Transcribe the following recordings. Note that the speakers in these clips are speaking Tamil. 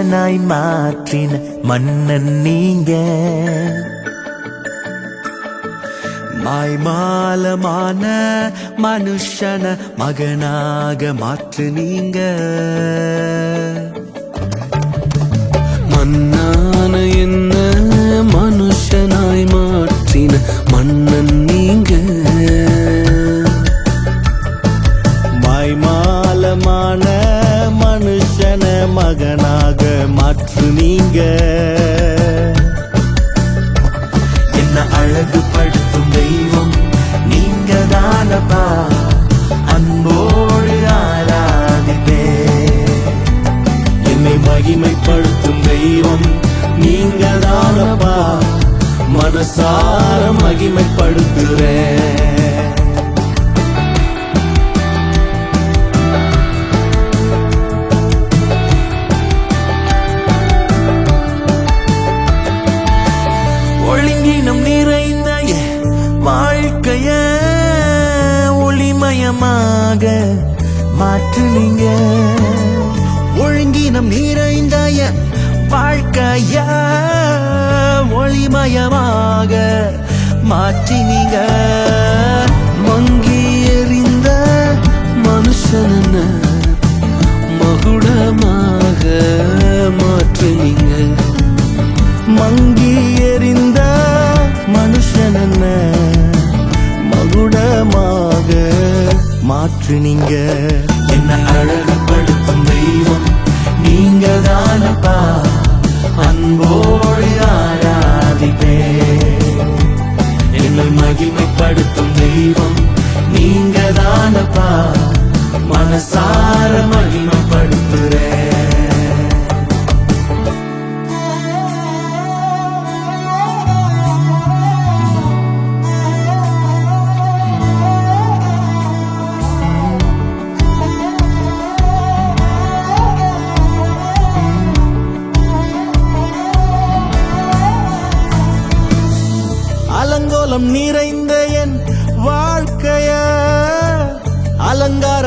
மன்னனாய் மாற்றின மன்னன் நீங்க. மாய்மாலமான மனுஷன மகனாக மாற்று நீங்க. மன்னான என்ன மனுஷனாய் மாற்றின மன்னன் நீங்க. மாய்மாலமான மனுஷன மகனாக மாற்று நீங்க. என்ன அழகு படுத்தும் தெய்வம் நீங்க தானப்பா அன்போடு ஆராதிப்பே. என்னை மகிமைப்படுத்தும் தெய்வம் நீங்க தானப்பா மனசார மகிமைப்படுத்துறேன். ஒளிமயமாக மாற்றுனீங்க. ஒழுங்கினம் நிறைந்தாய என் வாழ்க்கைய ஒளிமயமாக மாற்றினீங்க. மாற்றுனீங்க என்ன அழகுபடுத்தும் தெய்வம் நீங்க தானப்பா அன்போடு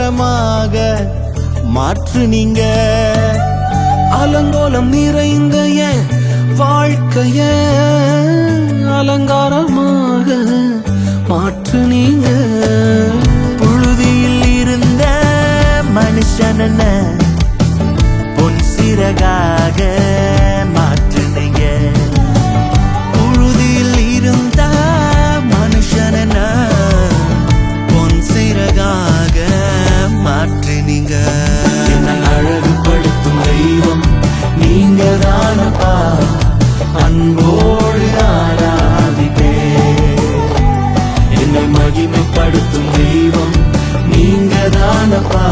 அலங்காரமாக மாற்று நீங்க. அலங்கோலம் நிறைந்த என் வாழ்க்கைய அலங்காரமாக மாற்று நீங்க. புழுதியில் இருந்த மனுஷன பொன் சிறகாக மாற்றினீங்க அழகுபடுத்தும் தெய்வம் நீங்க தானப்பா அன்போடு ஆராதிப்பே. என்னை மகிமைப்படுத்தும் தெய்வம் நீங்க தானப்பா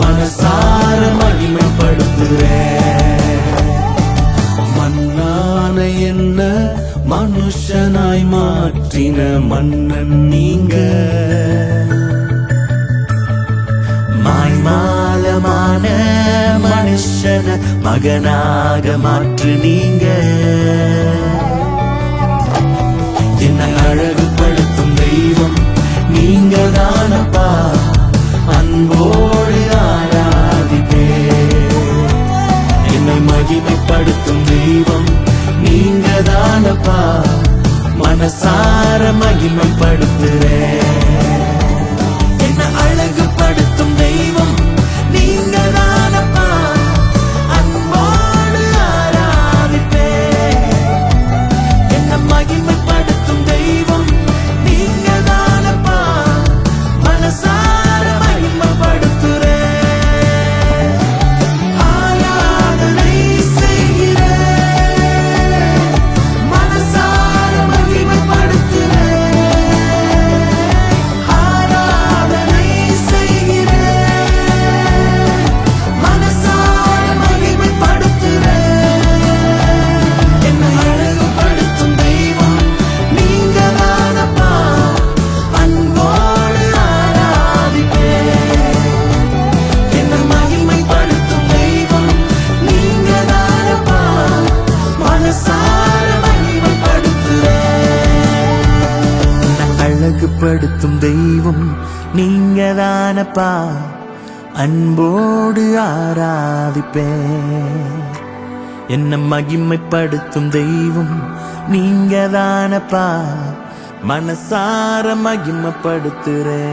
மனசார மகிமைப்படுத்துறேன் மன்னான என்ன மனுஷனாய் மாற்றின மன்னன் நீங்க. மாய்மாலமான மனுஷன மகனாக மாற்று நீங்க. என்ன அழகுபடுத்தும் தெய்வம் நீங்க தானப்பா அன்போடு ஆராதிப்பே. என்னை மகிமைப்படுத்தும் தெய்வம் நீங்க தானப்பா மனசார மகிமை அழகுபடுத்தும் தெய்வம் நீங்க தானப்பா அன்போடு ஆராதிப்பே என்ன மகிமைப்படுத்தும் தெய்வம் நீங்க தானப்பா மனசார மகிமைப்படுத்துறே